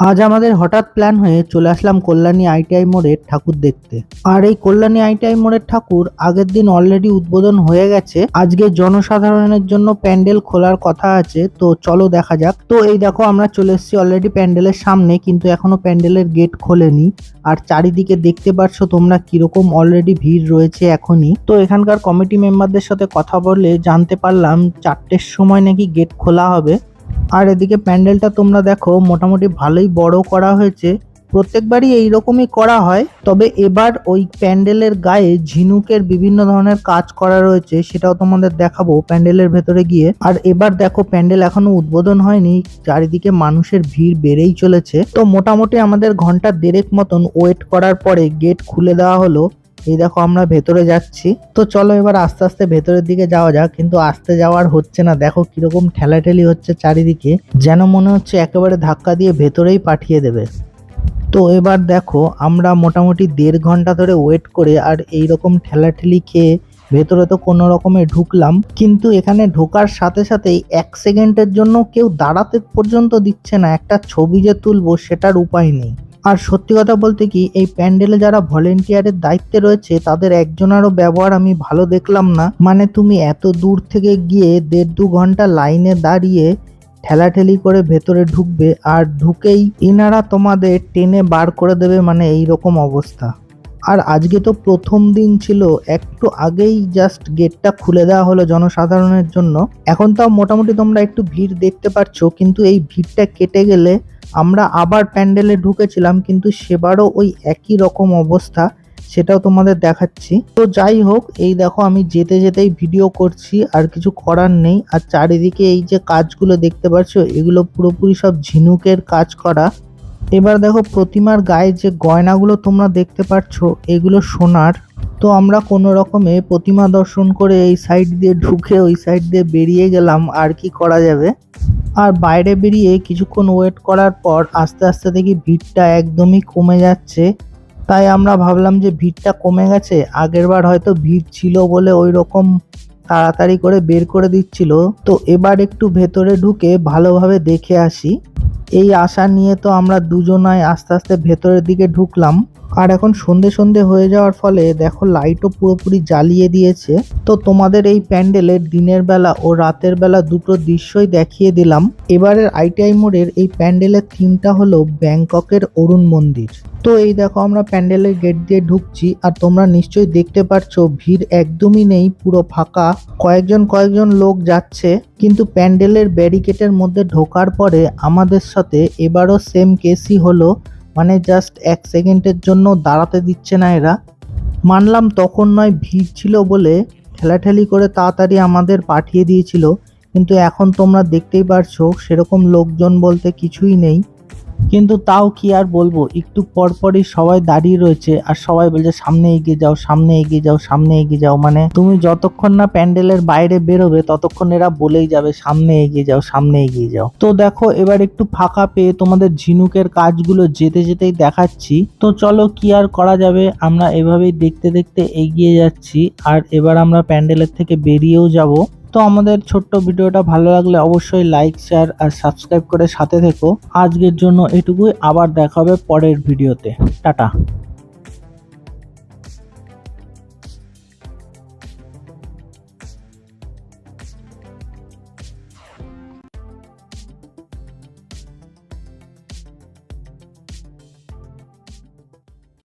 আজ আমাদের হঠাৎ প্ল্যান হয়ে চলে আসলাম কল্যাণী আইটিআই মোড়ের ঠাকুর দেখতে। আর এই কল্যাণী আইটিআই মোড়ের ঠাকুর আগের দিন অলরেডি উদ্বোধন হয়ে গেছে। আজকে জনসাধারণের জন্য প্যান্ডেল খোলার কথা আছে, তো চলো দেখা যাক। তো এই দেখো আমরা চলে এসেছি অলরেডি প্যান্ডেলের সামনে, কিন্তু এখনও প্যান্ডেলের গেট খোলেনি। আর চারিদিকে দেখতে পাচ্ছ তোমরা কীরকম অলরেডি ভিড় রয়েছে এখনই। তো এখানকার কমিটি মেম্বারদের সাথে কথা বলে জানতে পারলাম চারটের সময় নাকি গেট খোলা হবে। আর এদিকে প্যান্ডেলটা তোমরা দেখো, মোটামুটি ভালোই বড় করা হয়েছে। প্রত্যেকবারই এইরকমই করা হয়, তবে এবার ওই প্যান্ডেলের গায়ে ঝিনুকের বিভিন্ন ধরনের কাজ করা রয়েছে, সেটাও তোমাদের দেখাবো প্যান্ডেলের ভেতরে গিয়ে। আর এবার দেখো, প্যান্ডেল এখনও উদ্বোধন হয়নি, চারিদিকে মানুষের ভিড় বেড়েই চলেছে। তো মোটামুটি আমাদের ঘণ্টা দেড়েক মতন ওয়েট করার পরে গেট খুলে দেওয়া হলো। এই দেখো আমরা ভেতরে যাচ্ছি। তো চলো এবার আস্তে আস্তে ভেতরের দিকে যাওয়া যাক, কিন্তু আসতে যাওয়ার হচ্ছে না। দেখো কীরকম ঠেলাঠেলি হচ্ছে চারিদিকে, যেন মনে হচ্ছে একেবারে ধাক্কা দিয়ে ভেতরেই পাঠিয়ে দেবে। তো এবার দেখো, আমরা মোটামুটি দেড় ঘণ্টা ধরে ওয়েট করে আর এই রকম ঠেলাঠেলি খেয়ে ভেতরে তো কোনো রকমে ঢুকলাম। কিন্তু এখানে ঢোকার সাথে সাথেই এক সেকেন্ডের জন্য কেউ দাঁড়াতে পর্যন্ত দিচ্ছে না। একটা ছবি যে তুলবো সেটার উপায় নেই। আর সত্যি কথা বলতে কি, এই প্যান্ডেলে যারা ভলেন্টিয়ারের দায়িত্বে রয়েছে, তাদের একজনেরও ব্যবহার আমি ভালো দেখলাম না। মানে তুমি এত দূর থেকে গিয়ে দেড় দু ঘণ্টা লাইনে দাঁড়িয়ে ঠেলাঠেলি করে ভেতরে ঢুকবে, আর ঢুকেই এনারা তোমাদের টেনে বার করে দেবে মানে এই রকম অবস্থা। আর আজকে তো প্রথম দিন ছিল, একটু আগেই জাস্ট গেটটা খুলে দেওয়া হলো জনসাধারণের জন্য। এখন তাও মোটামুটি তোমরা একটু ভিড় দেখতে পাচ্ছ কিন্তু এই ভিড়টা কেটে গেলে আমরা আবার প্যান্ডেলে ঢুকেছিলাম, কিন্তু সেবারও ওই একই রকম অবস্থা, সেটাও তোমাদের দেখাচ্ছি। তো যাই হোক, এই দেখো আমি যেতে যেতেই ভিডিও করছি, আর কিছু করার নেই। আর চারিদিকে এই যে কাজগুলো দেখতে পাচ্ছ, এগুলো পুরোপুরি সব ঝিনুকের কাজ করা। এবার দেখো প্রতিমার গায়ে যে গয়নাগুলো তোমরা দেখতে পাচ্ছ, এগুলো সোনার। তো আমরা কোনো রকমে প্রতিমা দর্শন করে এই সাইড দিয়ে ঢুকে, ওই সাইড দিয়ে বেরিয়ে গেলাম, আর কি করা যাবে? আর বাইরে বেরিয়ে কিছুক্ষণ ওয়েট করার পর আস্তে আস্তে দেখি ভিড়টা একদমই কমে যাচ্ছে। তাই আমরা ভাবলাম যে ভিড়টা কমে গেছে আগেরবার হয়তো ভিড় ছিল বলে ওই রকম তাড়াতাড়ি করে বের করে দিচ্ছিল। তো এবার একটু ভেতরে ঢুকে ভালোভাবে দেখে আসি। এই আশা নিয়ে তো আমরা দুজনাই আস্তে আস্তে ভেতরের দিকে ঢুকলাম। আর এখন সন্ধে সন্ধে হয়ে যাওয়ার ফলে দেখো লাইটও পুরোপুরি জ্বালিয়ে দিয়েছে। তো তোমাদের এই প্যান্ডেলের দিনের বেলা ও রাতের বেলা দুটো দৃশ্যই দেখিয়ে দিলাম। এবারের আইটিআই মোড়ের এই প্যান্ডেলের থিমটা হলো ব্যাংককের অরুণ মন্দির। তো এই দেখো আমরা প্যান্ডেলের গেট দিয়ে ঢুকছি আর তোমরা নিশ্চয়ই দেখতে পাচ্ছ ভিড় একদমই নেই, পুরো ফাঁকা। কয়েকজন কয়েকজন লোক যাচ্ছে, কিন্তু প্যান্ডেলের ব্যারিকেটের মধ্যে ঢোকার পরে আমাদের সাথে এবারও সেম কেসই হলো। মানে জাস্ট এক সেকেন্ডের জন্য দাঁড়াতে দিচ্ছে না এরা। মানলাম তখন নয় ভিড় ছিল বলে ঠেলাঠেলি করে তাড়াতাড়ি আমাদের পাঠিয়ে দিয়েছিল। কিন্তু এখন তোমরা দেখতেই পারছ, সেরকম লোকজন বলতে কিছুই নেই। কিন্তু তাও কি আর বলব? একটু পরপরই সবাই দাঁড়িয়ে রয়েছে আর সবাই বলছে, সামনে এগিয়ে যাও, সামনে এগিয়ে যাও, সামনে এগিয়ে যাও। মানে তুমি যতক্ষণ না প্যান্ডেলের বাইরে বেরোবে, ততক্ষণ এরা বলেই যাবে, সামনে এগিয়ে যাও, সামনে এগিয়ে যাও। তো দেখো, এবার একটু ফাঁকা পেয়ে তোমাদের ঝিনুকের কাজগুলো যেতে যেতেই দেখাচ্ছি। তো চলো, কি আর করা যাবে? আমরা এভাবেই দেখতে দেখতে এগিয়ে যাচ্ছি আর এবার আমরা প্যান্ডেলের থেকে বেরিয়েও যাব। তো আমাদের ছোট্ট ভিডিওটা ভালো লাগলে অবশ্যই লাইক শেয়ার আর সাবস্ক্রাইব করে সাথে থেকো। আজকের জন্য এটুকুই, আবার দেখা হবে পরের ভিডিওতে। টাটা।